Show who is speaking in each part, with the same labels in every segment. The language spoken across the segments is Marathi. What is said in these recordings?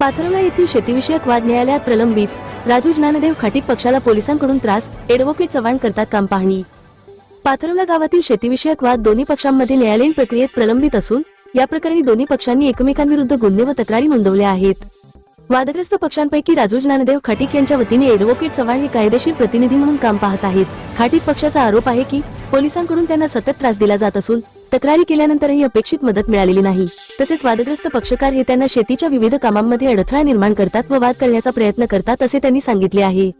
Speaker 1: पाथरवला येथील शेतीविषयक वाद न्यायालयात प्रलंबित. राजू ज्ञानदेव खाटीक पक्षाला पोलिसांकडून त्रास एडव्होकेट चव्हाण करतात काम पाहणी पाथरवला गावातील शेतीविषयक वाद दोन्ही पक्षांमध्ये न्यायालयीन प्रक्रियेत प्रलंबित असून या प्रकरणी दोन्ही पक्षांनी एकमेकांविरुद्ध गुन्हे व तक्रारी नोंदवल्या आहेत. वादग्रस्त पक्षांपैकी राजू ज्ञानदेव खाटीक यांच्या वतीने एडव्होकेट चव्हाण हे कायदेशीर प्रतिनिधी म्हणून काम पाहत आहेत. खाटीक पक्षाचा आरोप आहे की पोलिसांकडून त्यांना सतत त्रास दिला जात असून तक्रारी केल्यानंतरही अपेक्षित मदत मिळालेली नाही. तसेच वादग्रस्त पक्षकार हे त्यांना शेतीच्या विविध कामांमध्ये अडथळा निर्माण करतात व वाद करण्याचा प्रयत्न करतात असे त्यांनी सांगितले आहे.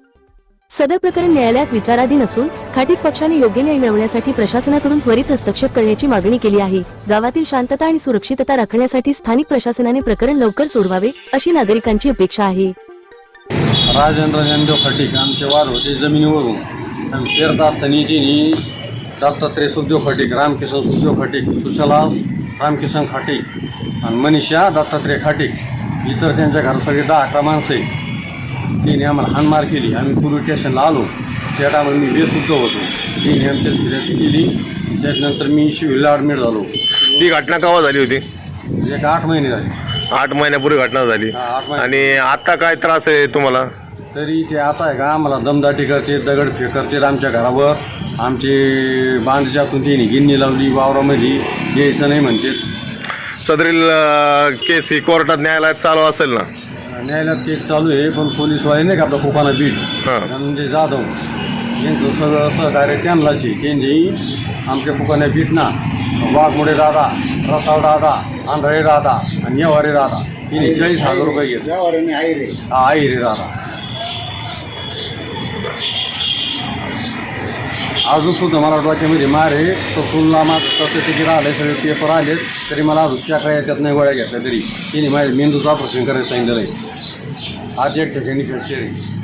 Speaker 1: सदर प्रकरण न्यायालयात विचाराधीन असून खाटीक पक्षाने योग्य न्याय मिळवण्यासाठी प्रशासनाकडून त्वरित हस्तक्षेप करण्याची मागणी केली आहे. गावातील शांतता आणि सुरक्षितता राखण्यासाठी स्थानिक प्रशासनाने प्रकरण लवकर सोडवावे अशी नागरिकांची अपेक्षा आहे.
Speaker 2: राजेंद्र ज्ञानदेव खटीक आमचे वाद होते जमिनीवरून. आणि पेरत असताना दत्तात्रय सुखदेव खटीक रामकिशन सुखदेव खटीक सुशला रामकिशन खाटीक आणि मनीषा दत्तात्रय खाटीक इतर त्यांच्या घरात सगळे दहा अकरा माणसं आहे तिने आम्हाला हाणमार केली. आम्ही पोलीस स्टेशनला आलो. त्या टायमाला मी बेसुद्ध होतो. तिने आमच्या फिर्याद केली. त्याच्यानंतर मी शिवीला ॲडमिट झालो.
Speaker 3: ती घटना केव्हा झाली होती?
Speaker 2: एक आठ महिने झाले.
Speaker 3: आठ महिन्यापूर्वी घटना झाली.
Speaker 2: हा, आठ महिने.
Speaker 3: आणि आता काय त्रास आहे तुम्हाला?
Speaker 2: तरी ते आता आहे का? आम्हाला दमदाटी करते दगड फेक करते आमच्या घरावर. आमचे बांधच्यातून तिने गिन्नी लावली वावरामध्ये. यायचं नाही म्हणते.
Speaker 3: सदरील अं, केस ही कोर्टात न्यायालयात चालू असेल ना?
Speaker 2: न्यायालयात केस चालू आहे पण पोलीसवाले नाही का आपला कोकाना बीट
Speaker 3: हां.
Speaker 2: म्हणजे जाधव यांचं सगळं सहकार्य त्यांनाच आहे. त्यांची आमच्या कोकाना बीट ना वाघमोडे दादा रसाव दादा आंधळे दादा आणि येवारे दादा तिने चाळीस हजार रुपये घेतले. हा आई रे दादा. अजून सुद्धा मला मी रिमार आहे. तो सुनला तसे तिकीट आले सगळे पेपर आलेत तरी मला अजून चाकळ्या याच्यात नाही गोळ्या घेतल्या तरी. तिने माझ्या मेंदूचं ऑपरेशन करायला सांगितलं आहे. आज एक ठिकाणी फ्रॅक्चर आहे.